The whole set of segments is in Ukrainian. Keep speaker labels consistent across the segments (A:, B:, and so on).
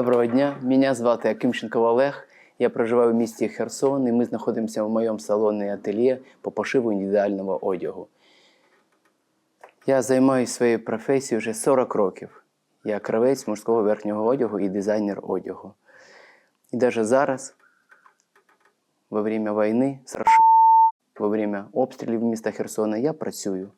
A: Доброго дня, мене звати Акимченко Олег. Я проживаю в місті Херсон, і ми знаходимося в моєму салоні ательє по пошиву індивідуального одягу. Я займаюся своєю професією вже 40 років. Я кравець мужського верхнього одягу і дизайнер одягу. І навіть зараз, во время війни, во время обстрілів міста Херсона, я працюю.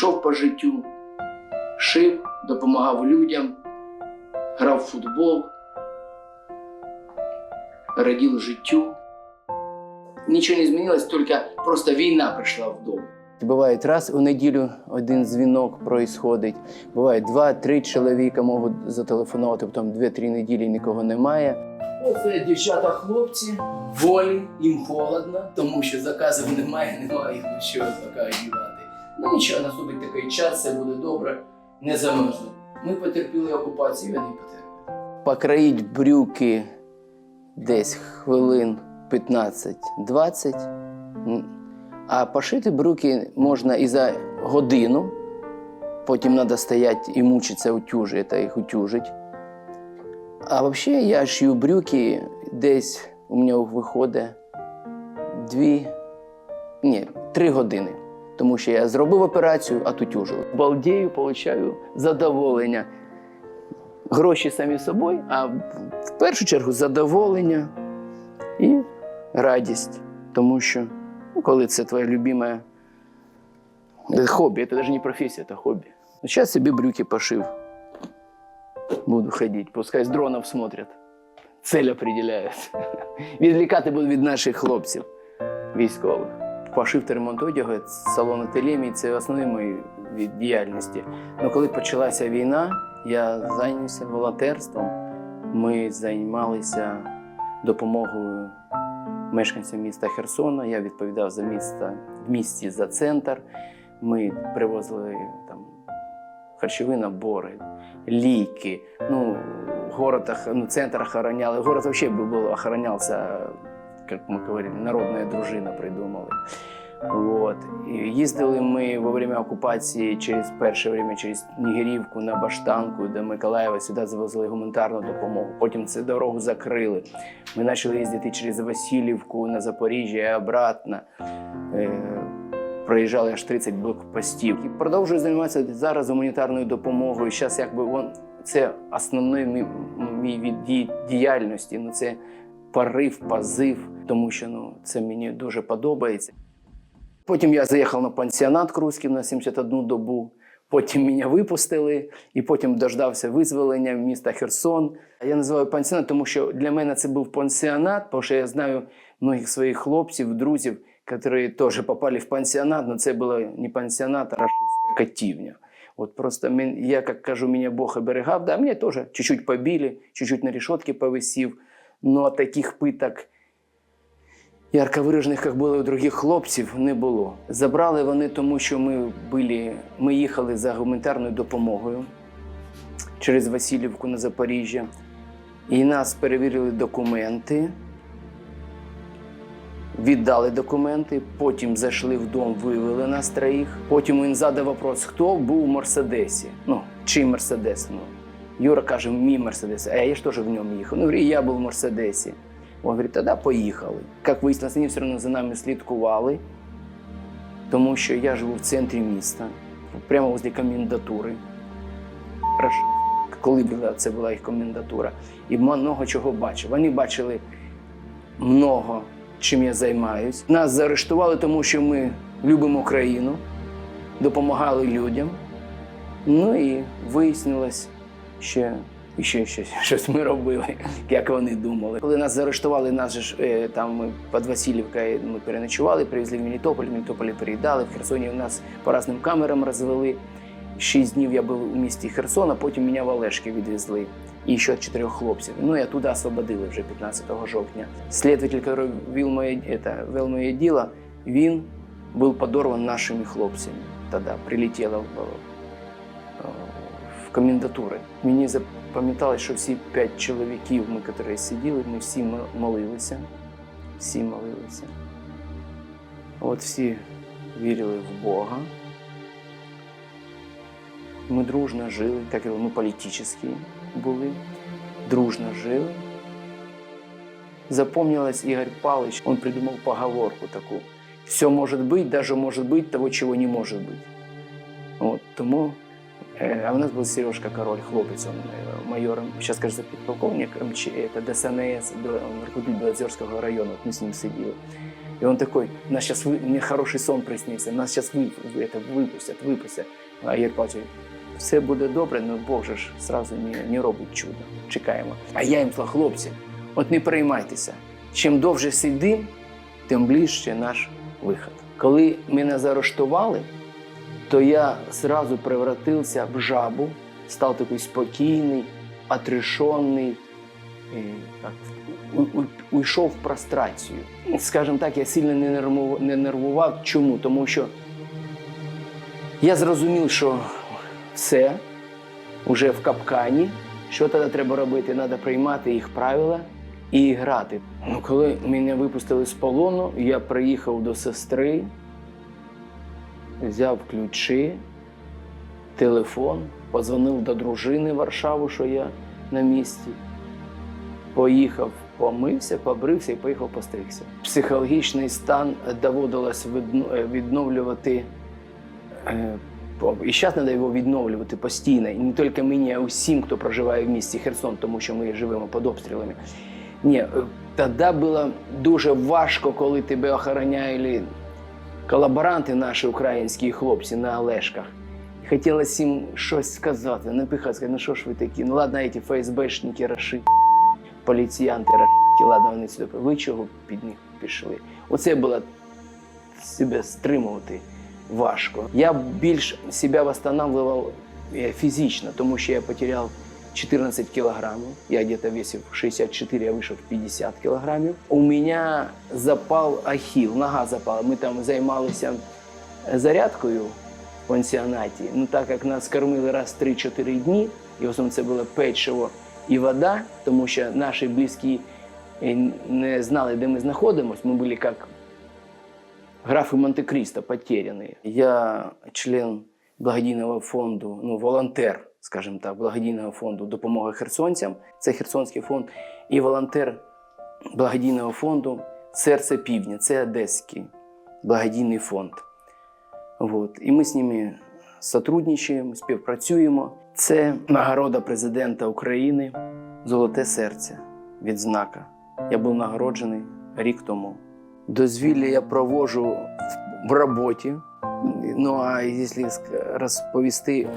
A: Йшов по життю, шив, допомагав людям, грав в футбол, радів життю. Нічого не змінилось, тільки просто війна прийшла в дом. Буває раз у неділю один дзвінок проїсходить, буває два-три чоловіка можуть зателефонувати, потім дві-три неділі нікого немає. Оце дівчата, хлопці, волі, їм холодно, тому що заказів немає, немає до чого поки одягати. Ну нічого, наступить такий час, все буде добре, не замерзнуть. Ми потерпіли окупацію, вони потерпіли. Покроїть брюки десь хвилин 15-20. А пошити брюки можна і за годину. Потім треба стояти і мучитися утюжити, та їх утюжить. А взагалі я шью брюки десь у мене виходить дві, ні, три години. Тому що я зробив операцію, а тутюжив. Балдею, получаю задоволення. Гроші самі собою, а в першу чергу задоволення і радість. Тому що ну, коли це твоє любиме хобі, це навіть не професія, це хобі. Зараз собі брюки пошив. Буду ходить, пускай з дронів смотрять. Цель определяють. Відвлікати буду від наших хлопців військових. Пошив та ремонт одягу, салон ателємії це основні мої від діяльності. Ну коли почалася війна, я зайнявся волонтерством. Ми займалися допомогою мешканцям міста Херсона. Я відповідав за місто в місті за центр. Ми привозили там харчові набори, ліки. Ну, ох- ну, центр охороняли. Город был, был, охранялся, как мы говорили, народная дружина придумали. Вот. Їздили ми во время окупації через перше время через Нігерівку на Баштанку до Миколаєва. Сюди завозили гуманітарну допомогу. Потім цю дорогу закрили. Ми почали їздити через Васильівку на Запоріжжя і обратно. Е, проїжджали аж 30 блокпостів. І продовжую займатися зараз гуманітарною допомогою. Зараз якби вон це основний мій від діяльності. Ну це порив, позив, тому що ну це мені дуже подобається. Потім я заїхав на пансіонат Крузьків на 71 добу. Потім мене випустили, і потім дождався визволення міста Херсон. Я називаю пансіонат, тому що для мене це був пансіонат, тому що я знаю многих своїх хлопців, друзів, які теж попали в пансіонат, але це було не пансіонат, а рашистська катівня. От просто я, як кажу, мене Бог оберігав, да, мене теж чуть-чуть побили, чуть-чуть на решетке повисів, но таких питок ярко виражених, як було у других хлопців, не було. Забрали вони, тому що ми, були, ми їхали за гуманітарною допомогою через Васильівку на Запоріжжя. І нас перевірили документи, віддали документи, потім зайшли в дом, вивели нас троїх. Потім він задав вопрос, хто був в Мерседесі. Ну, чий Мерседес? Ну, Юра каже, мій Мерседес, а я ж теж в ньому їхав. Ну, і я був в Мерседесі. Он говорить, тоді поїхали. Як вияснилось, вони все одно за нами слідкували, тому що я живу в центрі міста, прямо возле комендатури. Коли була, це була їх комендатура. І много чого бачив. Вони бачили много, чим я займаюсь. Нас заарештували, тому що ми любимо країну, допомагали людям. Ну і вияснилось, що і ще щось, щось ми робили, як вони думали. Коли нас заарештували, нас ж е, там ми під Васильівкою ми переночували, привезли в Мелітополь, в Мелітополі переїдали, в Херсоні нас по різним камерам розвели. Шість днів я був у місті Херсон, а потім мене в Олешки відвезли. І ще чотирьох хлопців. Ну і оттуда освободили вже 15 жовтня. Слідователь, який моє, это, вел моє діло, він був подорван нашими хлопцями. Тоді прилетіло в, в в комендатури. Мені запам'яталось, що всі п'ять чоловіків, ми, які сиділи, ми всі м- молилися. Всі молилися. От всі вірили в Бога. Ми дружно жили, так як ми політичні були, дружно жили. Запомнилось Игорь Павлович, он придумал поговорку такую. Все может быть, даже может быть того, чего не может быть. От, тому, е, а у нас був Сережка Король, хлопець, он, е, майором, зараз кажется, підполковник МЧ, это ДСНС, Бел- он руководитель Белозерского района, вот мы с ним сидели. И он такой, нас сейчас вы, мне хороший сон приснился, нас сейчас вы, вы, это, выпустят, выпустят. А Игорь Павлович, говорить, все буде добре, але Бог же ж сразу не, не робить чудо. Чекаємо. А я їм сказав, хлопці, от не переймайтеся. Чим довше сидим, тим ближче наш виход. Коли мене заарештували, то я сразу превратився в жабу, став такий спокійний, у- у- уйшов в прострацію. Скажімо так, я сильно не нервував. Чому? Тому що я зрозумів, що все вже в капкані. Що тоді треба робити? Треба приймати їх правила і грати. Ну, коли мене випустили з полону, я приїхав до сестри, взяв ключі, телефон, позвонив до дружини Варшаву, що я на місці. Поїхав, помився, побрився і поїхав постригся. Психологічний стан доводилось е, відновлювати. е, І зараз треба його відновлювати постійно. І не тільки мені, а усім, хто проживає в місті Херсон, тому що ми живемо під обстрілами. Ні, е, тоді було дуже важко, коли тебе охороняли колаборанти, наші українські хлопці на Олешках. Хотілося їм щось сказати, напихати, сказати, ну що ж ви такі? Ну ладно, ці ФСБшники раши, поліціянти раши, ладно, вони сюди. Ви чого під них пішли? Оце було себе стримувати важко. Я більш себе відновлював е, фізично, тому що я потеряв 14 килограммов. Я где-то весил 64, я вышел в 50 килограммов. У меня запал ахіл, нога запала. Ми там займалися зарядкою в пансіонаті. Ну так як нас кормили раз 3-4 дні, і в основному це було печиво і вода, тому що наші близькі е, не знали, де ми знаходимося. Ми були як графы Монте-Кристо потерянные. Я член благодійного фонду, ну, волонтер, скажімо так, благодійного фонду допомоги херсонцям. Це Херсонський фонд, і волонтер благодійного фонду Серце Півдня, це Одеський благодійний фонд. Вот. І ми з ними сотрудничаємо, співпрацюємо. Це нагорода президента України Золоте серце відзнака. Я був нагороджений рік тому. Дозвілля я проводжу в- в роботі. Ну а якщо розповісти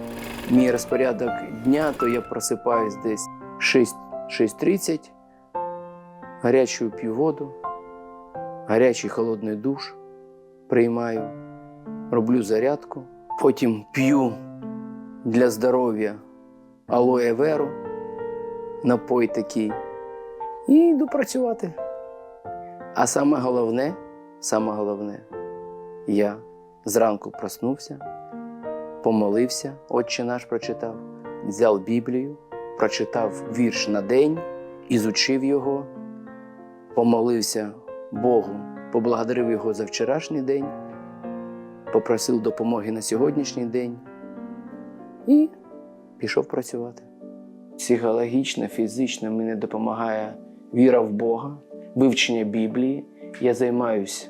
A: мій розпорядок дня, то я просипаюсь десь 6, 6.30, гарячу п'ю воду, гарячий холодний душ приймаю, роблю зарядку, потім п'ю для здоров'я алоє веру, напой такий, і йду працювати. А саме головне, саме головне, я зранку проснувся, помолився, Отче наш прочитав, взяв Біблію, прочитав вірш на день, ізучив його, помолився Богу, поблагодарив його за вчорашній день, попросив допомоги на сьогоднішній день і пішов працювати. Психологічно, фізично мені допомагає віра в Бога, вивчення Біблії. Я займаюся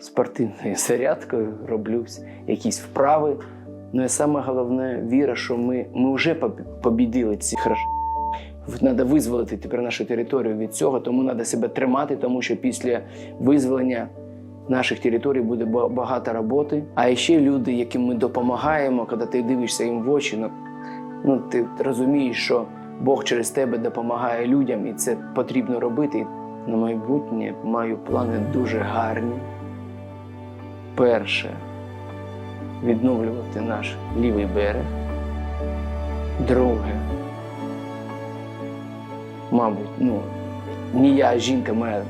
A: спортивною зарядкою, роблю якісь вправи. Ну і саме головне віра, що ми, ми вже побідили цих раш. Треба визволити тепер нашу територію від цього, тому треба себе тримати, тому що після визволення наших територій буде багато роботи. А ще люди, яким ми допомагаємо, коли ти дивишся їм в очі, ну, ну ти розумієш, що Бог через тебе допомагає людям, і це потрібно робити. На майбутнє маю плани дуже гарні. Перше відновлювати наш лівий берег. Друге, мабуть, ну, не я, жінка моя,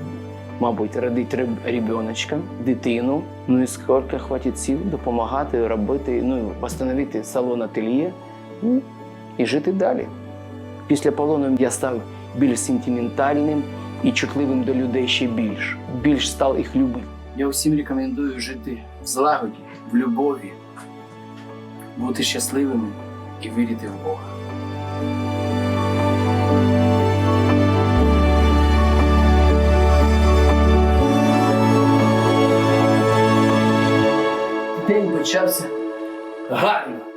A: мабуть, родить реб- ребеночка, дитину. Ну і скільки хватить сил допомагати робити, ну, встановити салон ательє ну, і жити далі. Після полону я став більш сентиментальним і чутливим до людей ще більш. Більш став їх любити. Я усім рекомендую жити в злагоді, в любові, бути щасливими і вірити в Бога. День почався гарно.